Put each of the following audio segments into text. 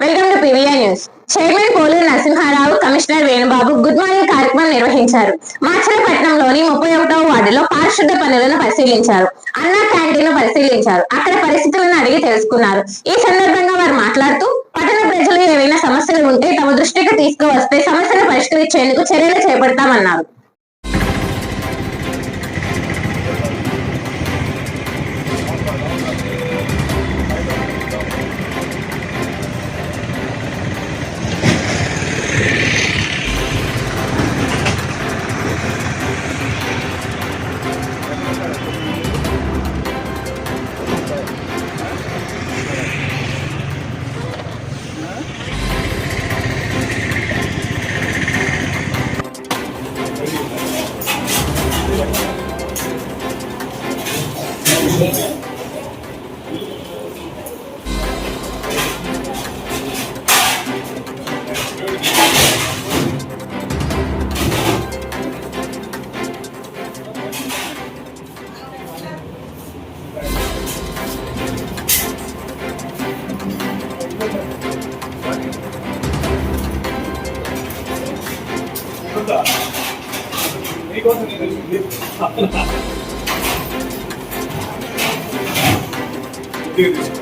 Welcome to PVR news chairman Poluru Narasimha Rao commissioner Venubabu good morning కార్యక్రమం నిర్వహించారు. మాచలపట్నంలోని ముప్పై ఒకటవ వార్డులో పారిశుద్ధ పనులను పరిశీలించారు. అన్న క్యాంటీన్ పరిశీలించారు. అక్కడ పరిస్థితులను అడిగి తెలుసుకున్నారు. ఈ సందర్భంగా వారు మాట్లాడుతూ పట్టణ ప్రజలు ఏవైనా సమస్యలు ఉంటే తమ దృష్టికి తీసుకువస్తే సమస్యను పరిష్కరించేందుకు చర్యలు చేపడతామన్నారు. మీకోసం నేను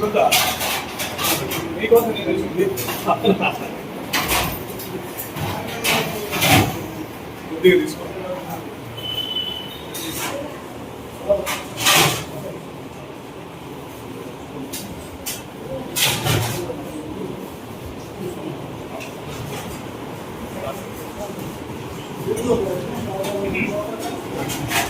이거다. 이거는 이거 준비. 어떻게 됐어? Thank.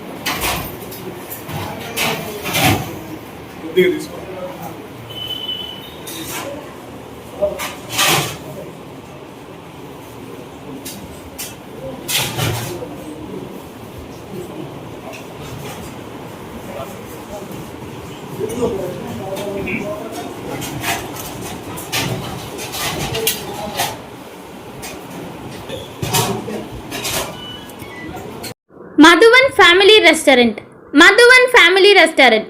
కొద్దిగా తీసుకో. Madhuvan family restaurant. Madhuvan family restaurant.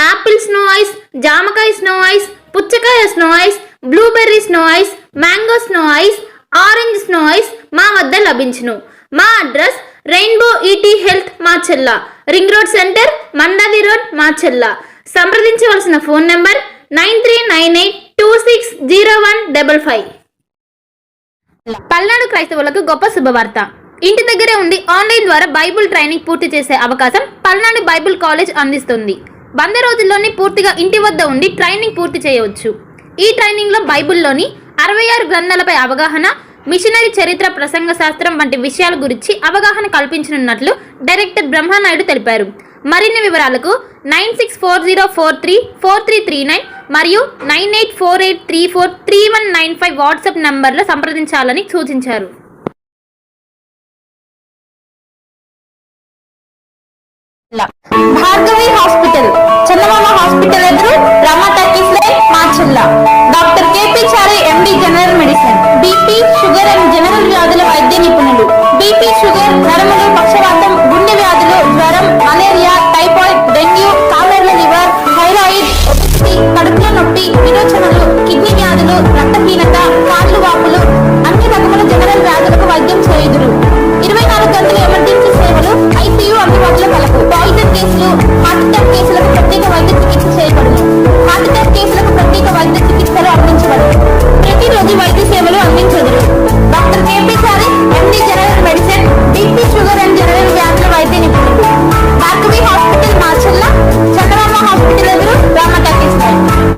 apple snow ice జామకాయ స్నో ఐస్ పుచ్చకాయ snow ice blueberry snow ice mango snow ice orange snow ice మా వద్ద లభించును. మా address rainbow eat health Macherla ring road centre Mandavi road Macherla సంప్రదించవలసిన phone number nine three nine eight two six zero one double five. Palnadu క్రైస్తవులకు గొప్ప శుభవార్త. ఇంటి దగ్గరే ఉండి ఆన్లైన్ ద్వారా బైబిల్ ట్రైనింగ్ పూర్తి చేసే అవకాశం పల్నాడు బైబిల్ కాలేజ్ అందిస్తుంది. వంద రోజుల్లోనే పూర్తిగా ఇంటి వద్ద ఉండి ట్రైనింగ్ పూర్తి చేయవచ్చు. ఈ ట్రైనింగ్లో బైబిల్లోని అరవై ఆరు గ్రంథాలపై అవగాహన మిషనరీ చరిత్ర ప్రసంగ శాస్త్రం వంటి విషయాల గురించి అవగాహన కల్పించనున్నట్లు డైరెక్టర్ బ్రహ్మానాయుడు తెలిపారు. మరిన్ని వివరాలకు nine six four zero four three four three three nine మరియు nine eight four eight three four three one nine five WhatsApp నంబర్లో సంప్రదించాలని సూచించారు. భార్గవి హాస్పిటల్. చందమామ హాస్పిటల్ ఎదురు రమా లైన్ మా Macherla doctor KP Chari MD general medicine BP sugar and general వ్యాధుల వైద్య నిపుణులు. బీపీ షుగర్ నరములు పక్షవాతం గుండె వ్యాధులు జ్వరం మలేరియా టైఫాయిడ్ డెంగ్యూ కాలర్ల లివర్ థైరాయిడ్ కడుపులో నొప్పి విరోచనలు కిడ్నీ వ్యాధులు రక్తహీనత కాళ్ళు వాపులు అన్ని రకముల జనరల్ వ్యాధులకు వైద్యం చేయుదురు. ఇరవై నాలుగు గంటలు